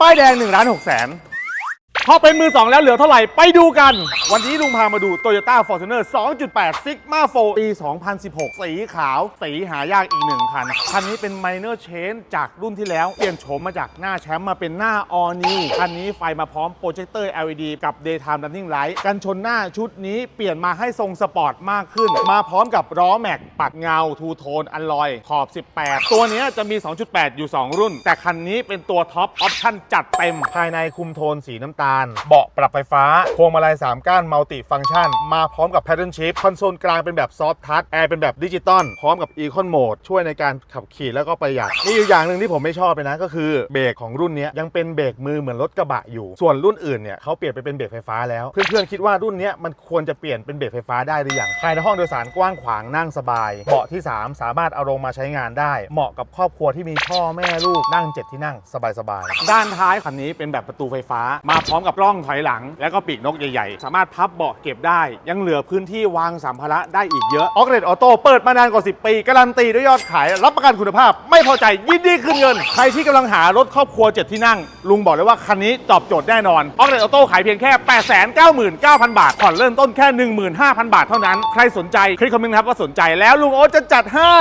ป้ายแดง1ล้าน6แสน พอเป็นมือ2แล้วเหลือเท่าไหร่ ไปดูกัน วันนี้ลุงพามาดู Toyota Fortuner 2.8 Sigma 4ปี 2016 สีขาว สีหายากอีกหนึ่งคัน คันนี้เป็น minor change จากรุ่นที่แล้ว เปลี่ยนโฉมมาจากหน้าแชมป์มาเป็นหน้า all new คันนี้ไฟมาพร้อมโปรเจคเตอร์ LED กับ daytime running light กันชนหน้าชุดนี้เปลี่ยนมาให้ทรงสปอร์ตมากขึ้น มาพร้อมกับล้อแม็กปัดเงาทูโทนอัลลอยขอบ 18 ตัวนี้จะมี 2.8 อยู่ 2 รุ่น แต่คันนี้เป็นตัวท็อปออปชั่นจัดเต็มภายในคุมโทนสีน้ำตาลเบาะปรับไฟฟ้า พวงมาลัย 3 ก้านมัลติฟัง c t ชัน มาพร้อมกับ Pattern Shift คอนโซลกลางเป็นแบบซอฟทัชแอร์เป็นแบบดิจิตอลพร้อมกับ Econ Mode ช่วยในการขับขี่แล้วก็ประหยัดมีอยู่อย่างหนึ่งที่ผมไม่ชอบเลยนะก็คือเบรกของรุ่นนี้ยังเป็นเบรกมือเหมือนรถกระบะอยู่ส่วนรุ่นอื่นเนี่ยเขาเปลี่ยนไปเป็นเบรกไฟฟ้าแล้วเพื่อนๆคิดว่ารุ่นนี้มันควรจะเปลี่ยนเป็นเบรกไฟฟ้าได้หรือยังภายในห้องโดยสารกว้างขวางนั่งสบายเบาะที่ 3 สามารถเอาลงมาใช้งานได้ เหมาะกับครอบครัวที่มีพ่อแม่ลูกนั่งเจ็ดที่นั่งสบายๆด้านท้ายคันนี้เป็นแบบประตูไฟฟ้ามาพร้อมกับกล้องถอยหลัง แล้วก็ปีกนกใหญ่ๆ สามารถพับเบาะเก็บได้ ยังเหลือพื้นที่วางสัมภาระได้อีกเยอะออกเรดออโต้เปิดมานานกว่า 10 ปี การันตีด้วยยอดขาย รับประกันคุณภาพ ไม่พอใจยินดีคืนเงิน ใครที่กำลังหารถครอบครัว 7 ที่นั่ง ลุงบอกเลยว่าคันนี้ตอบโจทย์แน่นอนออกเรดออโต้ขายเพียงแค่ 899,000 บาทผ่อนเริ่มต้นแค่ 15,000 บาทเท่านั้นใครสนใจคลิกคอมเมนต์ครับว่าสนใจแล้วลุงโอ๊ตจะจัดให้